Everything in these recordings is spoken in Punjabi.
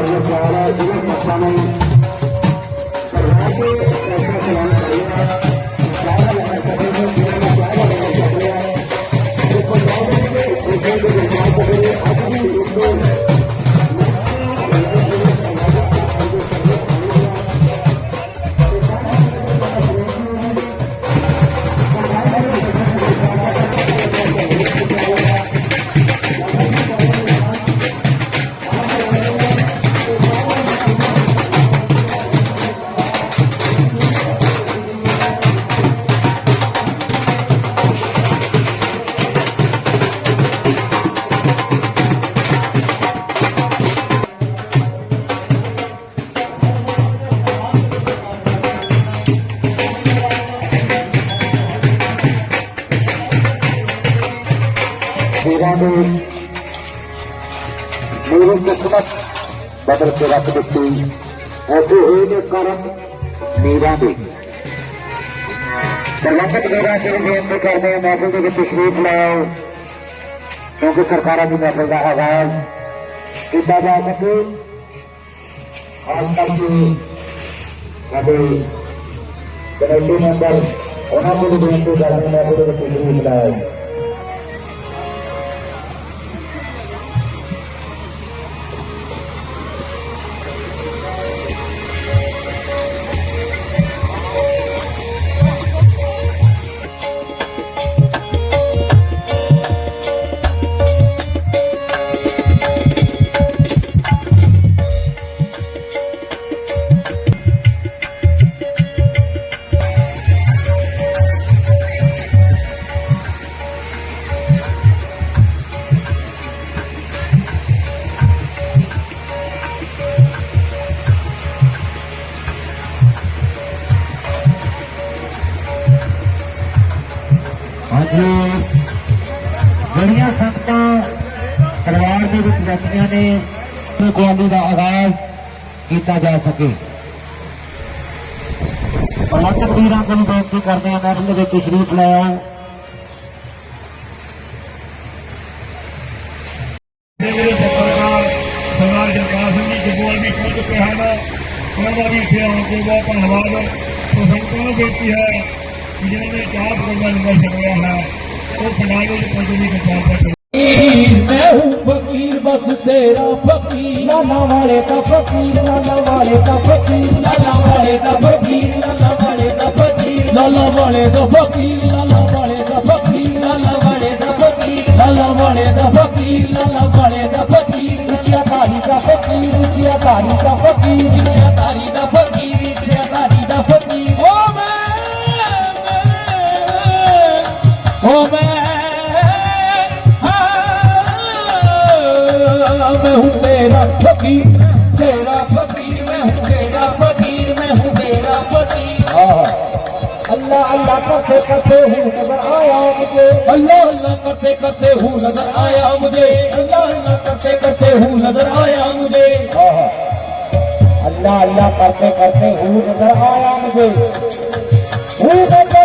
Thank you. बदल के रख दिती ऐसे हुए ने कारण मेरा भी प्रबंधक मेरा के बेनती करने महफिल के तस्वीर लाओ क्योंकि सरकार की महफिल का आवाज किया जा सके खास करके ਸਾਡੇ ਕਮੇਟੀ ਮੈਂਬਰ ਉਹਨਾਂ ਨੂੰ ਬੇਨਤੀ ਕਰਨੀ ਮੈਂ ਉਹਦੇ ਵਿੱਚ ਤਸ਼ਰੀਫ ਲਾਇਆ ਜਿਹੜੀਆਂ ਸੰਗਤਾਂ ਪਰਿਵਾਰ ਦੇ ਵਿੱਚ ਬੈਠੀਆਂ ਨੇ ਉਹ ਗੁਆਂਢੀ ਦਾ ਆਗਾਜ਼ ਕੀਤਾ ਜਾ ਸਕੇ। ਪਲਾਟਕ ਵੀਰਾਂ ਕੋਲ ਬੇਨਤੀ ਕਰਦੇ ਹਾਂ ਮੈਡਮ ਦੇ ਵਿੱਚ ਸ਼ਰੀਫ ਲੈ ਆਓ ਮੇਰੇ ਪੱਤਰਕਾਰ ਸਰਦਾਰ ਜਗਤਾਰ ਸਿੰਘ ਜੀ ਜਗੋਲ ਵੀ ਪਹੁੰਚ ਚੁੱਕੇ ਹਨ, ਉਹਨਾਂ ਦਾ ਵੀ ਇੱਥੇ ਆਉਣ ਤੇ ਬਹੁਤ ਧੰਨਵਾਦ। ਸੋ ਸੰਗਤਾਂ ਨੂੰ ਬੇਨਤੀ ਹੈ ਕਿ ਜਿਹਨਾਂ ਨੇ ਚਾਹ ਪਕੜਨਾ ਲੰਗਰ ਛਕਿਆ ਹੈ ਉਹ ਬਣਾਇਓ ਕੋਈ ਨਹੀਂ ਕਰਦਾ ਮੈਂ ਹੂੰ ਫਕੀਰ ਬਸ ਤੇਰਾ ਫਕੀਰ ਲਾਲਾ ਵਾਲੇ ਦਾ ਫਕੀਰ ਲਾਲਾ ਵਾਲੇ ਦਾ ਫਕੀਰ ਲਾਲਾ ਵਾਲੇ ਦਾ ਫਕੀਰ ਲਾਲਾ ਵਾਲੇ ਦਾ ਫਕੀਰ ਲਾਲਾ ਵਾਲੇ ਦਾ ਫਕੀਰ ਲਾਲਾ ਵਾਲੇ ਦਾ ਫਕੀਰ ਲਾਲਾ ਵਾਲੇ ਦਾ ਫਕੀਰ ਲਾਲਾ ਵਾਲੇ ਦਾ ਫਕੀਰ ਲਾਲਾ ਵਾਲੇ ਦਾ ਫਕੀਰ ਰੁਚਿਆ ਧਾਰੀ ਦਾ ਫਕੀਰ ਰੁਚਿਆ ਧਾਰੀ ਦਾ ਫਕੀਰ करते करते हूँ नजर आया मुझे अल्लाह अल्लाह करते करते हूँ नजर आया मुझे अल्लाह अल्लाह करते करते हूँ नजर आया मुझे अल्लाह अल्लाह करते करते हूँ नजर आया मुझे हूँ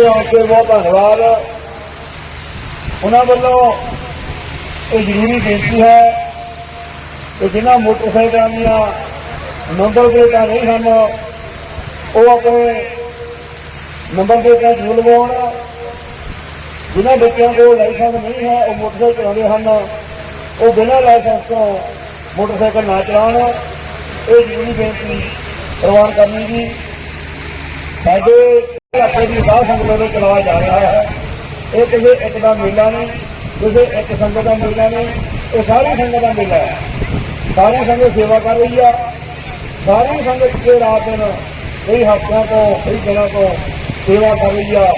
ਉਹਨਾਂ ਆਉਣ ਤੇ ਬਹੁਤ ਧੰਨਵਾਦ। ਉਹਨਾਂ ਵੱਲੋਂ ਇਹ ਜ਼ਰੂਰੀ ਬੇਨਤੀ ਹੈ ਕਿ ਜਿਨ੍ਹਾਂ ਮੋਟਰਸਾਈਕਲਾਂ ਦੀਆਂ ਨੰਬਰ ਪਲੇਟਾਂ ਨਹੀਂ ਹਨ, ਉਹ ਆਪਣੇ ਨੰਬਰ ਪਲੇਟਾਂ ਜ਼ਰੂਰ ਲਵਾਉਣ। ਜਿਨ੍ਹਾਂ ਬੱਚਿਆਂ ਕੋਲ ਲਾਇਸੈਂਸ ਨਹੀਂ ਹੈ, ਉਹ ਮੋਟਰਸਾਈਕਲ ਚਲਾਉਂਦੇ ਹਨ, ਉਹ ਬਿਨਾਂ ਲਾਇਸੈਂਸ ਤੋਂ ਮੋਟਰਸਾਈਕਲ ਨਾ ਚਲਾਉਣ। ਇਹ ਜ਼ਰੂਰੀ ਬੇਨਤੀ ਪ੍ਰਵਾਨ ਕਰਨੀ ਜੀ। ਸਾਡੇ ਇਲਾਕੇ ਦੀ ਸਾਧ ਸੰਗਤ ਵੱਲੋਂ ਚਲਾਇਆ ਜਾ ਰਿਹਾ ਹੈ। ਇਹ ਕਿਸੇ ਇੱਕ ਦਾ ਮੇਲਾ ਨਹੀਂ, ਕਿਸੇ ਇੱਕ ਸੰਗਤ ਦਾ ਮੇਲਾ ਨਹੀਂ, ਇਹ ਸਾਰੀ ਸੰਗਤ ਦਾ ਮੇਲਾ ਹੈ। ਸਾਰੀ ਸੰਗਤ ਸੇਵਾ ਕਰ ਰਹੀ ਆ। ਸਾਰੀ ਸੰਗਤ ਕੇ ਰਾਤ ਦਿਨ ਕਈ ਹਫ਼ਤਿਆਂ ਤੋਂ, ਕਈ ਦਿਨਾਂ ਤੋਂ ਸੇਵਾ ਕਰ ਰਹੀ ਆ।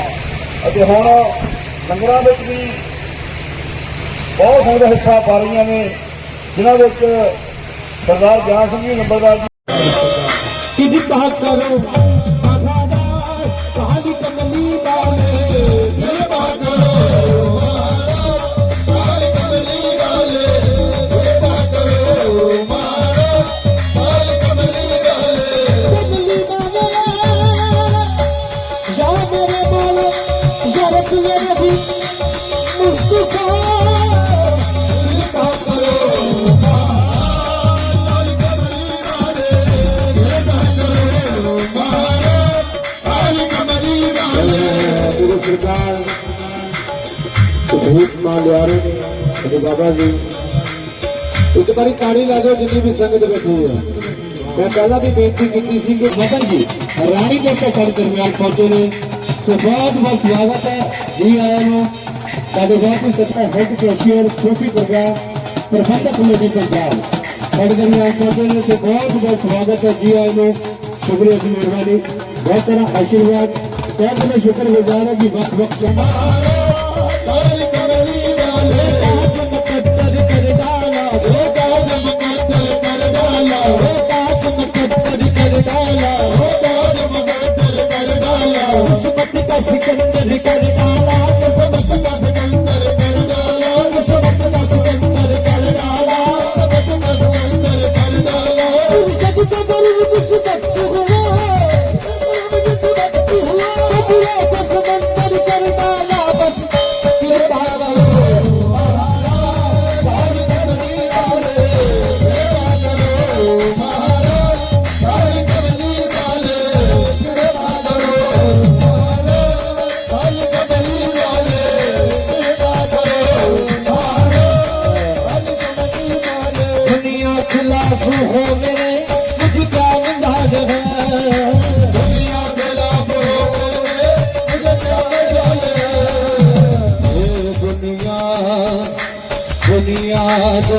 ਅਤੇ ਹੁਣ ਲੰਗਰਾਂ ਵਿੱਚ ਵੀ ਬਹੁਤ ਸੰਗਤਾਂ ਹਿੱਸਾ ਪਾ ਰਹੀਆਂ ਨੇ, ਜਿਨ੍ਹਾਂ ਵਿੱਚ ਸਰਦਾਰ ਗਿਆਨ ਸਿੰਘ ਜੀ, ਨੰਬਰਦਾਰ ਜੀ। ਕਿਰਪਾ ਕਰੋ। ਬਹੁਤ ਮਾਂ ਲਿਆਰੇ ਤੇ ਬਾਬਾ ਜੀ। ਇੱਕ ਵਾਰੀ ਕਾਣੀ ਲਾ ਦਿਓ, ਜਿੰਨੀ ਵੀ ਸੰਗਤ ਬੈਠੀ ਹੈ ਮੈਂ ਪਹਿਲਾਂ ਵੀ ਬੇਨਤੀ ਕੀਤੀ ਸੀ ਕਿ ਮਦਨ ਜੀ ਰਾਣੀ ਦੇ ਕੇ ਸਾਡੇ ਦਰਮਿਆਨ ਪਹੁੰਚੇ ਨੇ। ਸੋ ਬਹੁਤ ਬਹੁਤ ਸਵਾਗਤ ਹੈ। ਜੀ ਆਇਆਂ ਨੂੰ। ਸਾਡੇ ਬਹੁਤ ਹੀ ਹੈਡ ਕੈਸ਼ੀਅਰ ਸੂਫੀ ਦਰਗਾਹ ਪ੍ਰਬੰਧਕ ਕਮੇਟੀ ਪੰਜਾਬ ਸਾਡੇ ਦਰਮਿਆਨ ਪਹੁੰਚੇ ਨੇ। ਸੋ ਬਹੁਤ ਬਹੁਤ ਸਵਾਗਤ ਹੈ ਜੀ ਆਇਆਂ ਨੂੰ। ਸ਼ੁਕਰੀਆ ਜੀ ਮਿਹਰਬਾਨੀ। ਬਹੁਤ ਸਾਰਾ ਆਸ਼ੀਰਵਾਦ। ਬਹੁਤ ਬਹੁਤ ਸ਼ੁਕਰਗੁਜ਼ਾਰ ਹਾਂ ਜੀ। ਵਕਤ ਵਕਤ ਸਮਾਂ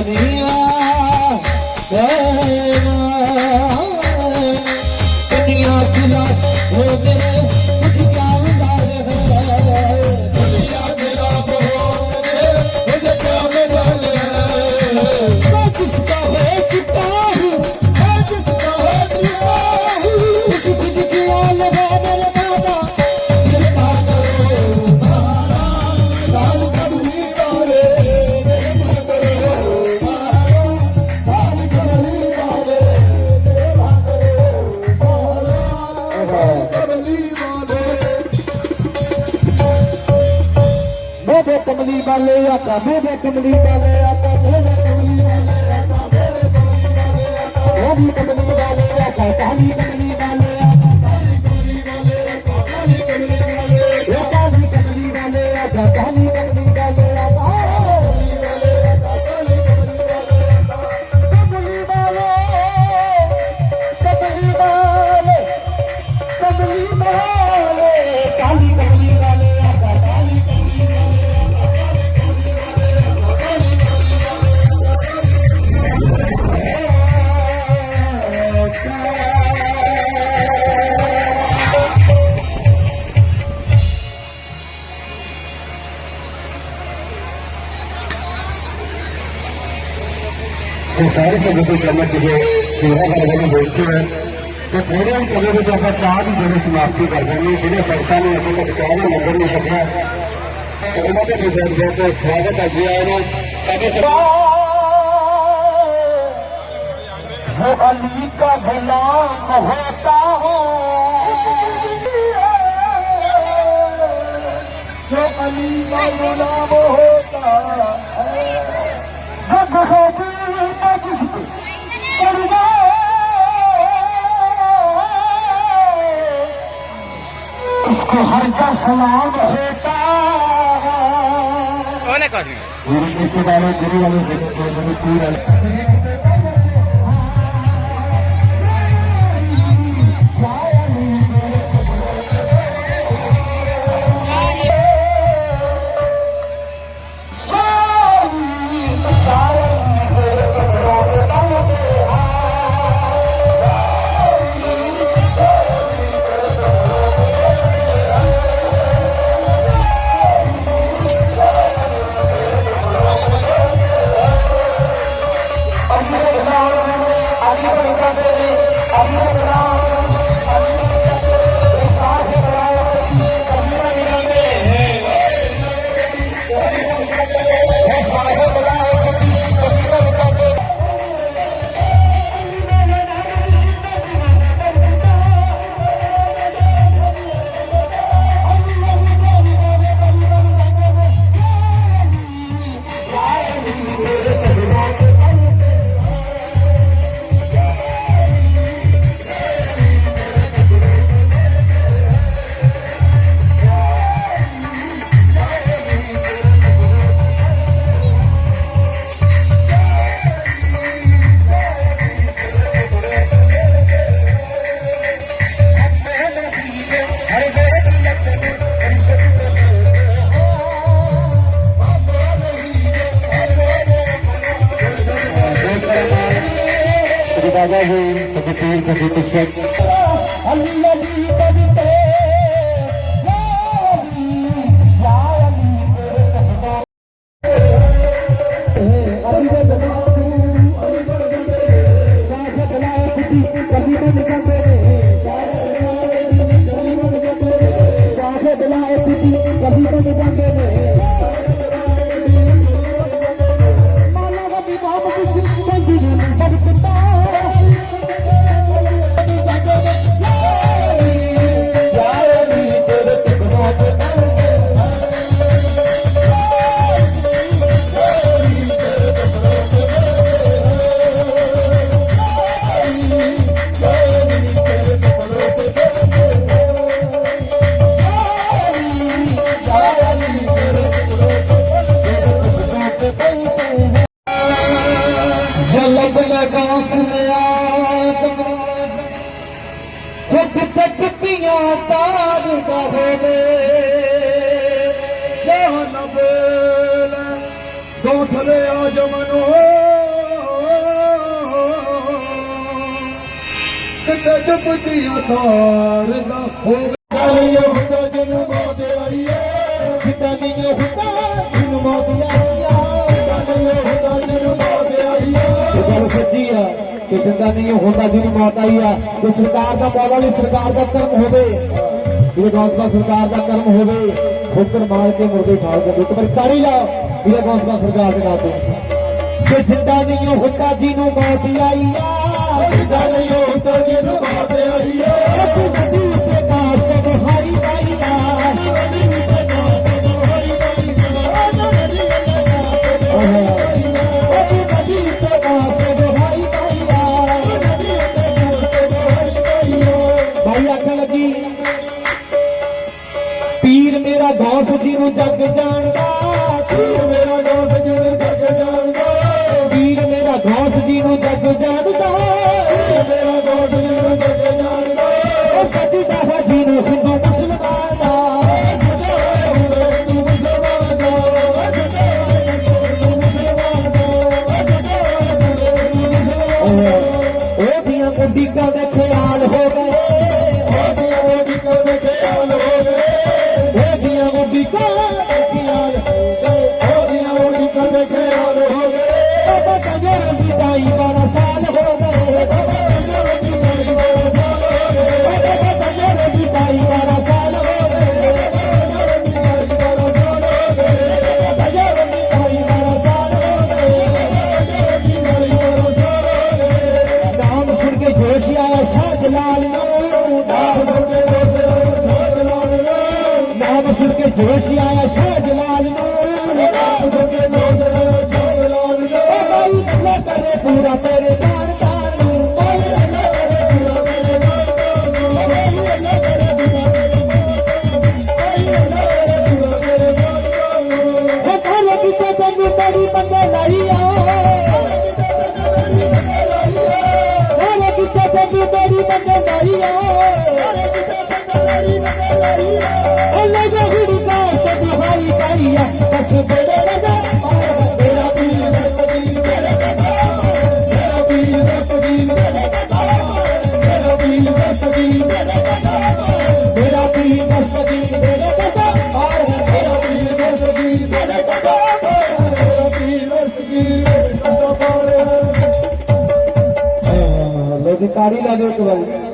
ਦੁਨੀਆ ਕਮਲੀ ਵਾਲੇ ਆਕਾ ਮੇਰੇ ਕਮਲੀ ਵਾਲੇ ਆਕਾ ਮੇਰੇ ਕਮਲੀ ਵਾਲੇ ਆਕਾ ਮੇਰੇ ਕਮਲੀ ਵਾਲੇ ਆਕਾ ਮੇਰੀ ਕਮਲੀ ਵਾਲੇ ਆਕਾ ਕਾਲੀ ਕਮਲੀ ਵਾਲੇ سنساری سے بالکل کرنا چاہیے سیوا میں بولتی ہیں تو پورے سمے کے طور پر چار جنہیں سماپتی گے جنہیں سنسا نے ابھی تک چاروں نمبر میں سکھا تو انہوں نے جو کو سواگت ہے جی آئے جو علی کا غلام ہوتا ہوں جو علی کا غلام ہوتا हर का सलाम होता है गुरु वाले गुरु वाले আওয়াজে প্রকৃতির প্রকৃতি ਸਰਕਾਰ ਦਾ ਹੋਵੇ। ਨਹੀਂ ਨਹੀਂ ਹੁੰਦਾ ਜਿਹਨੂੰ ਮੌਤ ਮੌਤ ਆਈ ਆ ਤੇ ਸਰਕਾਰ ਦਾ ਮੌਲਾ ਲਈ ਸਰਕਾਰ ਦਾ ਕਰਮ ਹੋਵੇ ਇਹ ਗੌਸਬਾ ਸਰਕਾਰ ਦਾ ਕਰਮ ਹੋਵੇ ਠੋਕਰ ਮਾਰ ਕੇ ਮੁਰਦੇ ਠਾਲ ਕੇ ਇੱਕ ਵਾਰ ਤਾੜੀ ਲਾ ਇਹ ਗੌਸਬਾ ਸਰਕਾਰ ਦੇ ਨਾਲ ਤੇ ਕਿ ਜਿੰਦਾ ਨਹੀਂ ਹੁੰਦਾ ਜਿਹਨੂੰ ਮੌਤ ਆਈ ਆ ਪੀਰ ਮੇਰਾ ਗੌਸ ਜੀ ਨੂੰ ਜੱਗ ਜਾਣਦਾ ਪੀਰ ਮੇਰਾ ਗੌਸ Thank you. ਤਾੜੀ ਲਾ ਦਿਓ ਇੱਕ ਵਾਰੀ?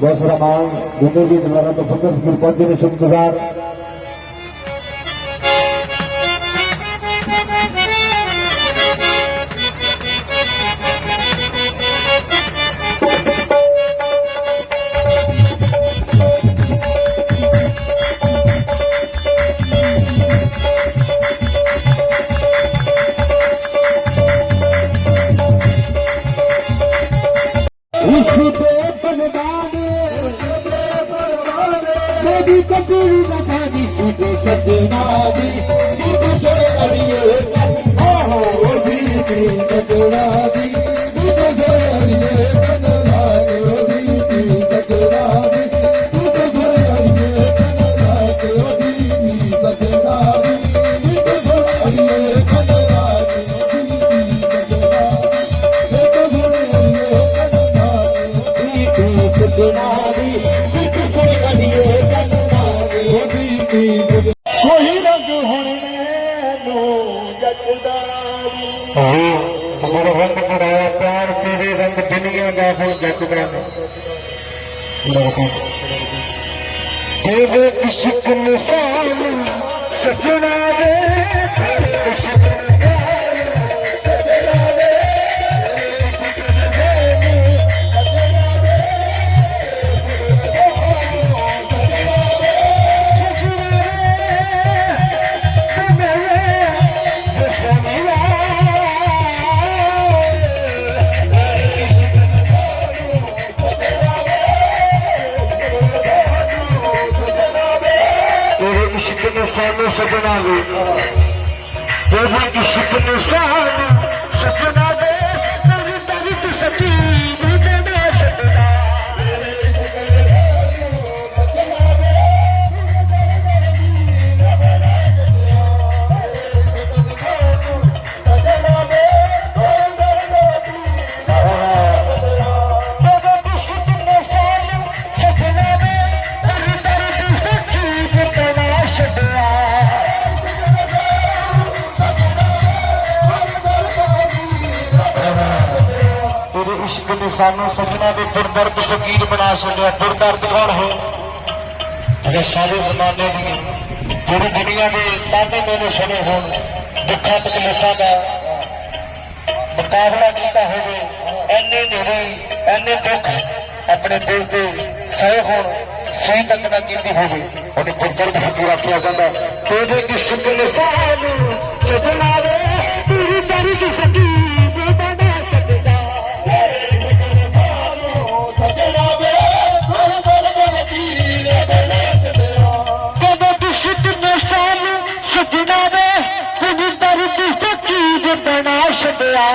દસ રમાઉન્ડ ગુંડેજી દ્વારા તો પંદર સુધી પહોંચીને શુભ ગુજાર ਕੋਈ ਰੰਗ ਹੋਣੇ ਨੋ ਜਗਦਾ ਗੁਰੂ ਰੰਗ ਚੜਾਇਆ ਪਿਆਰ ਤੇਰੇ ਰੰਗ ਦੁਨੀਆ ਦਾ ਹੁਣ ਜਗਦਾ ਤੇਰੇ ਇਸ਼ਕ ਨਿਸਾ ਸਾਨੂੰ ਸਜਣਾ ਦੇ ਤੇਰੇ ਇਸ਼ਕ ਨੇ ਸਾਨੂੰ ਸਜਣਾ ਦੇ ਦੁਰਦਰਦ ਫਕੀਰ ਬਣਾ ਛੱਡਿਆ, ਦੁਰਦਰਦ ਕੌਣ ਹੈ? ਅਗੇ ਸਾਰੇ ਜ਼ਮਾਨੇ ਦੀ ਜਿਹੜੀ ਦੁਨੀਆ ਦੇ ਤਾਨੇ ਮੈਨੂੰ ਸੁਣੇ ਹੋਣ, ਦੁੱਖਾਂ ਤਕਲੀਫਾਂ ਦਾ ਮੁਕਾਬਲਾ ਕੀਤਾ ਹੋਵੇ, ਐਨੇ ਨੇੜੇ ਐਨੇ ਦੁੱਖ ਆਪਣੇ ਦਿਲ ਤੇ ਸਹਿ ਹੋਣ, ਸਹੀ ਤੱਕ ਨਾ ਕੀਤੀ ਹੋਵੇ, ਉਹਨੇ ਦੁਰਦਰਦ ਫਕੀਰ ਆਖਿਆ ਜਾਂਦਾ। ਤੇਰੇ ਇਸ਼ਕ ਨੇ ਸਾਨੂੰ ਸਜਣਾ ਦੇ ਤੇਰੀ ਤੇਰੀ ਬਣਾ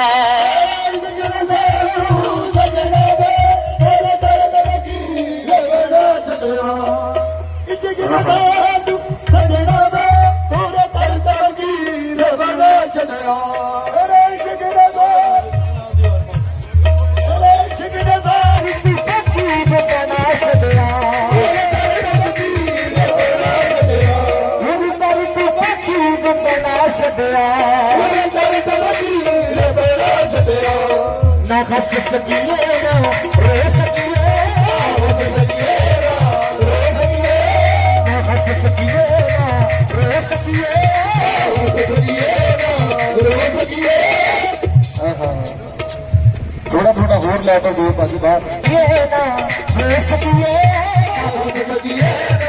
ਨਾ ਖਸ ਸਕੀਏ ਨਾ ਰੇ ਸਕੀਏ ਨਾ ਖਸ ਸਕੀਏ ਨਾ ਰੇ ਸਕੀਏ ਥੋੜਾ ਥੋੜਾ ਹੋਰ ਲੈ ਕੇ ਦੋ ਪਾਸੇ ਬਾਹਰ ਇਹ ਨਾ ਰੇ ਸਕੀਏ ਜਿਵੇਂ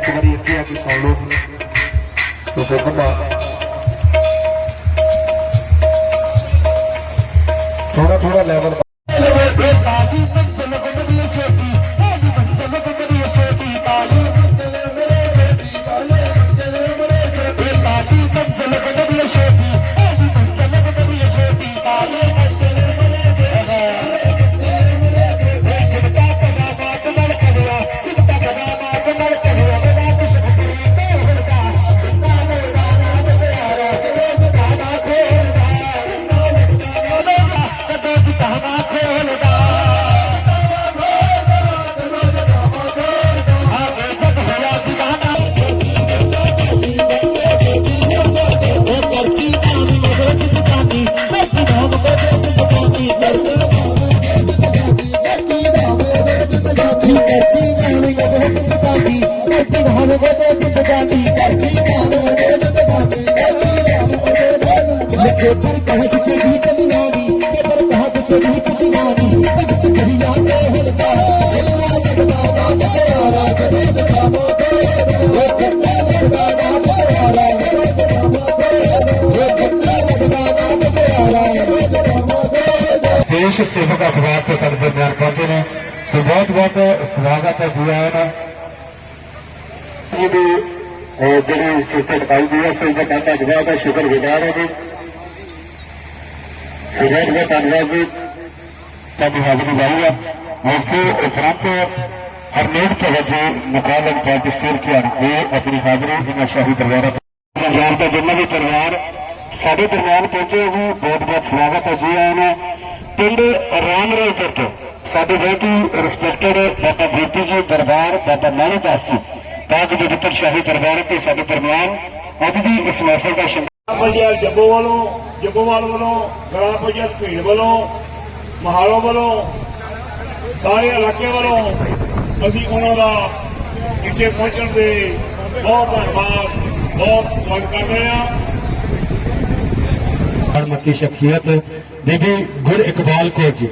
ਇੱਕ ਵਾਰੀ ਇੱਥੇ ਆ ਕੇ ਸੁਣ ਲਓ ਤੋ ਹੁਕਮ ਥੋੜਾ ਥੋੜਾ ਲੈਵਲ ਦੇਸ਼ ਸੇਵਕ ਅਖਬਾਰ ਤੇ ਸਾਡੇ ਦਰਮਿਆਨ ਪਹੁੰਚੇ ਨੇ ਸੋ ਬਹੁਤ ਬਹੁਤ ਸਵਾਗਤ ਹੈ ਜੀ ਆਇਆਂ ਦਾ ਇਹਦੀ ਅਹ ਜਿਹੜੀ ਸਿੱਖਿਆ ਪਾਈ ਦੀ ਹੈ ਸੋ ਦਾ ਧੰਨਵਾਦ ਦਾ ਸ਼ੁਕਰਗੁਜ਼ਾਰ ਹਾਂ ਜੀ ਸਜਾਦ ਦਾ ਧੰਨਵਾਦ ਜੀ। ਸਾਡੀ ਹਾਜ਼ਰੀ ਲਾਈ ਹੈ ਉਸ ਤੋਂ ਉਪਰੰਤ ਹਰਨੇਕ ਤਵੱਜੇ ਮੁਕਾਬਲ ਪਾਰਟੀ ਸਿਰ ਕੀ ਨੇ ਆਪਣੀ ਹਾਜ਼ਰੀ ਇਹਨਾਂ ਸ਼ਾਹੀ ਦਰਬਾਰਾਂ ਤੇ। ਪੰਜਾਬ ਦਾ ਜਿੰਨਾ ਵੀ ਪਰਿਵਾਰ, ਸਾਡੇ ਦਰਬਾਰ ਪਹੁੰਚੇ ਸੀ। ਬਹੁਤ ਬਹੁਤ ਸਵਾਗਤ ਹੈ ਜੀ ਆਇਆਂ ਨੂੰ। ਪਿੰਡ ਰਾਮਰੇਪੁਰ ਤੋਂ ਸਾਡੇ ਬਹੁਤ ਹੀ ਰਿਸਪੈਕਟਡ ਬਾਬਾ ਬੀਤੀ ਜੀ ਦਰਬਾਰ, ਬਾਬਾ ਨਾਨਕ ਦਾਸ ਜੀ। ਪਾਕ ਪਵਿੱਤਰ ਸ਼ਾਹੀ ਦਰਬਾਰ ਤੇ ਸਾਡੇ ਦਰਮਿਆਨ ਅੱਜ ਦੀ ਇਸ ਮਹਿਫਲ ਦਾ ਸ਼ੁਭ ਪੰਚਾਇਤ ਜੱਬੋ ਵੱਲੋਂ ਜੱਬੋਵਾਲ ਵੱਲੋਂ ਗ੍ਰਾਮ ਪੰਚਾਇਤ ਭੀੜ ਵੱਲੋਂ ਮਹਾਲੋ ਵੱਲੋਂ ਸਾਰੇ ਇਲਾਕੇ ਵੱਲੋਂ ਅਸੀਂ ਉਹਨਾਂ ਦਾ ਇੱਥੇ ਪਹੁੰਚਣ ਦੇ ਬਹੁਤ ਧੰਨਵਾਦ ਬਹੁਤ ਸਵਾਗਤ ਕਰਦੇ ਹਾਂ। ਮੱਕੀ ਸ਼ਖਸੀਅਤ ਬੀਬੀ ਗੁਰ ਇਕਬਾਲ ਕੌਰ ਜੀ।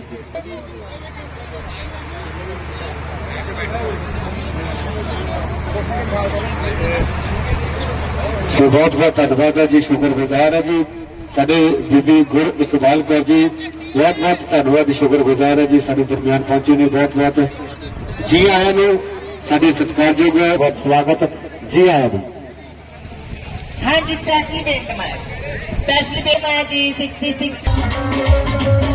ਸੋ ਬਹੁਤ ਬਹੁਤ ਧੰਨਵਾਦ ਹੈ ਜੀ ਸ਼ੁਕਰਗੁਜ਼ਾਰ ਹੈ ਜੀ। ਸਾਡੇ ਬੀਬੀ ਗੁਰ ਇਕਬਾਲ ਕੌਰ ਜੀ ਬਹੁਤ ਬਹੁਤ ਧੰਨਵਾਦ ਸ਼ੁਕਰਗੁਜ਼ਾਰ ਹੈ ਜੀ ਸਾਡੇ ਦਰਮਿਆਨ ਪਹੁੰਚੇ ਨੇ ਬਹੁਤ ਬਹੁਤ। ਜੀ ਆਇਆਂ ਨੂੰ ਸਾਡੇ ਸਤਿਕਾਰਯੋਗ ਬਹੁਤ ਸਵਾਗਤ ਜੀ ਆਇਆਂ ਨੂੰ। ਹਾਂਜੀ ਸਪੈਸ਼ਲੀ ਬੇਟ ਮਾਇਆ ਸਪੈਸ਼ਲੀ ਬੇਟ ਮਾਇਆ ਜੀ 66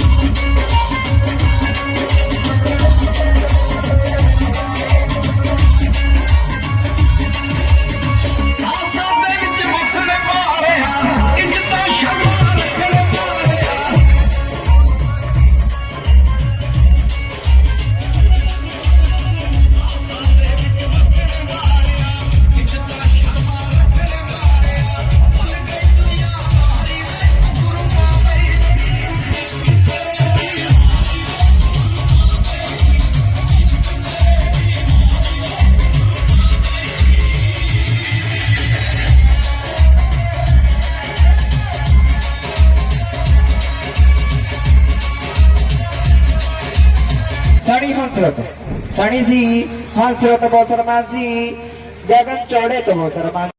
ਸਾੜੀ ਜੀ ਹੰਸਰਤ ਬਹੁਤ ਸਰਮਾਨ ਜੀ ਗਗਨ ਚੌੜੇ ਤੋਂ ਬਹੁਤ ਸਰਮਾਨ